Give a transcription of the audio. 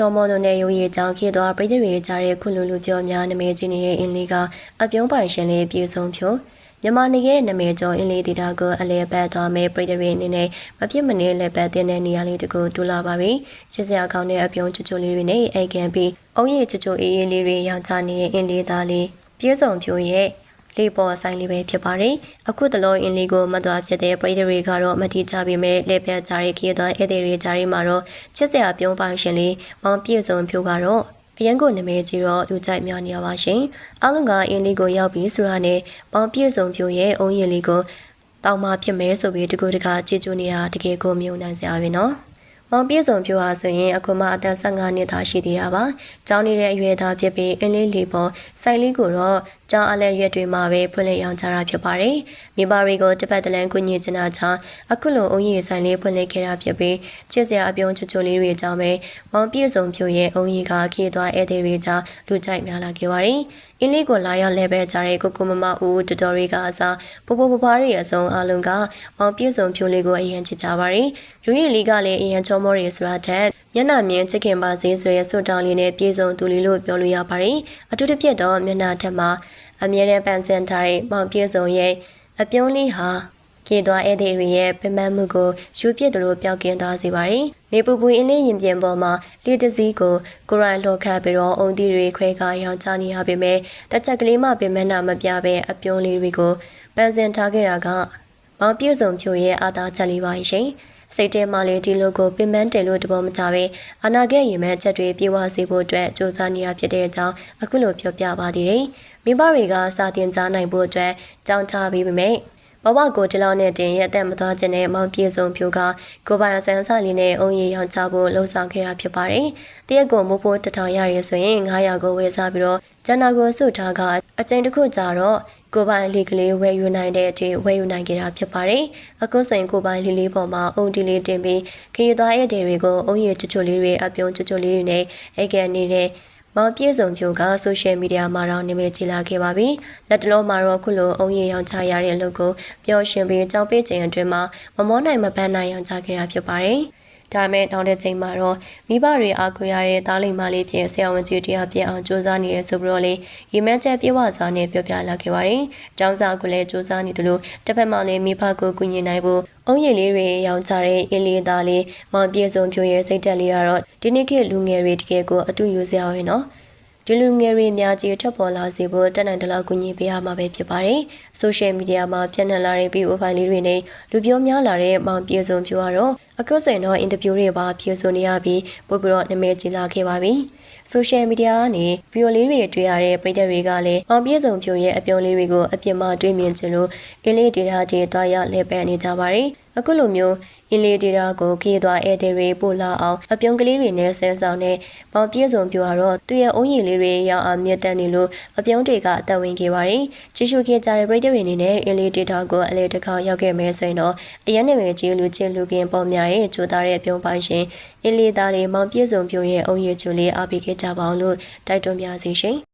ချော်မော်တို့နဲ့ရုံရည်ကြောင့်ခေသွားပြည်သူတွေကြားတဲ့ခုလူလူပြောများနာမည်ကြီးနေတဲ့အင်းလေးကအပြုံးပိုင်ရှင်လေးပြေဆုံးဖြိုမြန်မာနိုင်ငံရဲ့နာမည်ကျော်အင်းလေးဒေတာကိုအလဲပတ်သွားမယ်ပြည်သူတွေအနေနဲ့မဖြစ်မနေလက်ပတ်တင်တဲ့နေရာလေးတကူတူလာပါပြီချစ်စရာကောင်းတဲ့အပြုံးချွချွလေးတွေနဲ့အိတ်ကန်ပြီးအုံးရည်ချွချွအေးအေးလေးတွေရောင်ချနေတဲ့အင်းလေးသားလေးပြေဆုံးဖြိုရဲ့ လေးပေါ်ဆိုင်လေးပဲဖြစ်ပါတယ်။အခုတလုံးအင်းလေးကိုမတော်ဖြစ်တဲ့ပြည်သူတွေကတော့မတိကြပေမဲ့လက်ပြကြရဲခေသောဧည့်သည်တွေကြားထဲမှာတော့ချစ်စရာပြုံးပိုင်ရှင်လေးမောင်ပြည့်စုံဖြိုးကတော့အရန်ကိုနာမည်ကြီးတော့လူကြိုက်များနေရပါရှင်။အလုံးကအင်းလေးကိုရောက်ပြီးဆိုတာနဲ့မောင်ပြည့်စုံဖြိုးရဲ့အုံးရင်လေးကိုတောင်းမှဖြစ်မဲဆိုပြီးတကူတကကြည်ကျူနေတာတကယ်ကိုမြုံနိုင်စရာပဲနော်။မောင်ပြည့်စုံပြိုးဟာဆိုရင်အခုမှအသက်15နှစ်သားရှိသေးတာပါ။ကျောင်းနေတဲ့အရွယ်သားဖြစ်ပြီးအင်းလေးလေးပေါ်ဆိုင်လေးကိုတော့ကျောင်းအလဲရွက်တွေမှာပဲဖွင့်လှစ်ရောင်းချတာဖြစ်ပါတယ်။မိဘတွေကိုတစ်ပတ်တလန်းကုညီချင်တာကြောင့်အခုလိုအုံရည်ဆိုင်လေးဖွင့်လှစ်ခဲ့တာဖြစ်ပြီးချစ်စရာအပြုံးချွချိုလေးတွေကြောင့်ပဲမောင်ပြည့်စုံပြိုးရဲ့အုံရည်ကခေသွားဧည့်သည်တွေကြောင့်လူကြိုက်များလာခဲ့ပါတယ်။အင်းလေးကိုလာရောက်လဲပဲကြတဲ့ကိုကိုမမဦးတတော်ရီကအစားပပပပရီအစုံအလုံးကမောင်ပြည့်စုံပြိုးလေးကိုအရင်ချစ်ကြပါတယ်။ယူရည်လေးကလည်းအရင်ချောမောရီဆိုတာတဲ့မျက်နှာမြင်ချစ်ခင်ပါစေဆိုရဲစွတ်တောင်းလေးနဲ့ပြေဆုံးသူလေးလို့ပြောလို့ရပါတယ်။အထူးသဖြင့်တော့မျက်နှာထက်မှာအမြဲတမ်းပန်ဆင်ထားတဲ့မောင်ပြေဆုံးရဲ့အပြုံးလေးဟာကေသွားဧည့်သည်တွေရဲ့ပင်ပန်းမှုကိုယူပြစ်တို့ပျောက်ကင်းသွားစေပါတယ်။နေပူပူအင်းလေးရင်ပြင်ပေါ်မှာလေတစည်းကိုကိုရိုင်းလှော်ခတ်ပြီးတော့အုံသီးတွေခွဲကာရောင်ချနေရပေမဲ့တစ်ချက်ကလေးမှပင်မနာမပြပဲအပြုံးလေးတွေကိုပန်ဆင်ထားခဲ့တာကမောင်ပြေဆုံးဖြိုရဲ့အာသာချက်လေးပါရှင်။ စိတ်ထဲမှာလေဒီလိုကိုပင်ပန်းတယ်လို့တဘောမကြပဲအနာဂတ်ရင်မဲ့ချက်တွေပြေဝစေဖို့အတွက်စ조사နေရဖြစ်တဲ့အကြောင်းအခုလိုပြောပြပါသေးတယ်။မိဘတွေကစာတင်ကြားနိုင်ဖို့အတွက်ကြောင်းချပြီးပေမဲ့ ဘဝကိုဒီလောက်နဲ့တင်ရက်တက်မသွားခြင်းနဲ့မောင်ပြေဆုံးဖြိုကကိုပိုင်ဆန်းဆလေးနဲ့အုံရီရောင်ချဖို့လှုံ့ဆော်ခဲ့တာဖြစ်ပါတယ်။တရက်ကိုမိုးဖိုးတထောင်ရရဲဆိုရင်900ကိုဝယ်စားပြီးတော့ကျန်တာကိုစုထားကအချိန်တစ်ခုကြာတော့ကိုပိုင်လေးကလေးဝယ်ယူနိုင်တဲ့အထိဝယ်ယူနိုင်ကြတာဖြစ်ပါတယ်။အခုဆိုရင်ကိုပိုင်လေးလေးပေါ်မှာအုံတီလေးတင်ပြီးခရီးသွားရဲ့တဲ့တွေကိုအုံရည်ချွချွလေးတွေအပြုံးချွချွလေးတွေနဲ့အိတ်ကန်နေတဲ့ မောင်ပြည့်စုံဖြိုကဆိုရှယ်မီဒီယာမှာတော့နာမည်ကြီးလာခဲ့ပါပြီ။လက်တလုံးမှာတော့ခုလိုအုံရည်ရောင်ချရတဲ့အလုပ်ကိုပျော်ရွှင်ပြီးကြောင်းပေးခြင်းအတွင်းမှာမမောနိုင်မပန်းနိုင်ရောင်ချခဲ့တာဖြစ်ပါတယ်။ ဒါမဲ့တောင်းတဲ့ချိန်မှာတော့မိဘတွေအားကိုရတဲ့သားလိမ္မာလေးဖြင့်ဆရာဝန်ကြီးတရားပြအောင်စူးစမ်းနေရဆိုပြီးတော့လေရီမန်းချက်ပြေဝစွာနဲ့ပြောပြလာခဲ့ပါတယ်။ကျောင်းစာကိုလည်းစူးစမ်းနေတယ်လို့တစ်ဖက်မှာလည်းမိဘကိုကူညီနိုင်ဖို့အုံးရည်လေးတွေရောင်းချတဲ့အင်းလေးသားလေးမောင်ပြေဆုံးဖြိုရဲ့စိတ်တက်လေးကတော့ဒီနေ့ခေတ်လူငယ်တွေတကယ်ကိုအတူယူစရာပဲနော်။ ဒီလူငယ်တွေအများကြီးထွက်ပေါ်လာစေဖို့တက်နိုင်တလောက်ကူညီပေးရမှာပဲဖြစ်ပါတယ်။ social media မှာပြန့်နှံ့လာတဲ့ဗီဒီယိုဖိုင်လေးတွေနဲ့လူပြောများလာတဲ့မောင်ပြေစုံပြောရတော့အခုဆိုရင်တော့အင်တာဗျူးတွေပါပြေဆိုနေရပြီးပို့ပြီးတော့နာမည်ကြီးလာခဲ့ပါပြီ။ social media ကနေဗီဒီယိုလေးတွေတွေ့ရတဲ့ပရိသတ်တွေကလည်းအောင်ပြေစုံဖြိုရဲ့အပြုံးလေးတွေကိုအပြစ်မှတွေ့မြင်ချင်လို့အင်းလေးဒေတာတွေတွားရလဲပန်းနေကြပါတယ်။ အခုလိုမျိုးအင်းလေးဒေတာကိုခီးသွားဧည့်သည်တွေပို့လာအောင်အပြုံးကလေးတွေနဲ့ဆန်းဆောင်တဲ့မောင်ပြေစုံပြတော့သူ့ရဲ့အုံးရည်လေးတွေရောင်အောင်မြတ်တန်နေလို့အပြုံးတွေကအသက်ဝင်ခဲ့ပါတယ်။ချီရှုခဲ့ကြတဲ့ပရိသတ်တွေအနေနဲ့အင်းလေးဒေတာကိုအလေတစ်ခါရောက်ခဲ့မယ်ဆိုရင်တော့အရင်နေပဲကြီးလူချင်းလူကင်းပေါ်များရဲ့ကြိုးသားတဲ့အပြုံးပိုင်ရှင်အင်းလေးသားလေးမောင်ပြေစုံပြရဲ့အုံးရည်ချူလေးအားပေးခဲ့ကြပါအောင်လို့တိုက်တွန်းပါစီရှင်။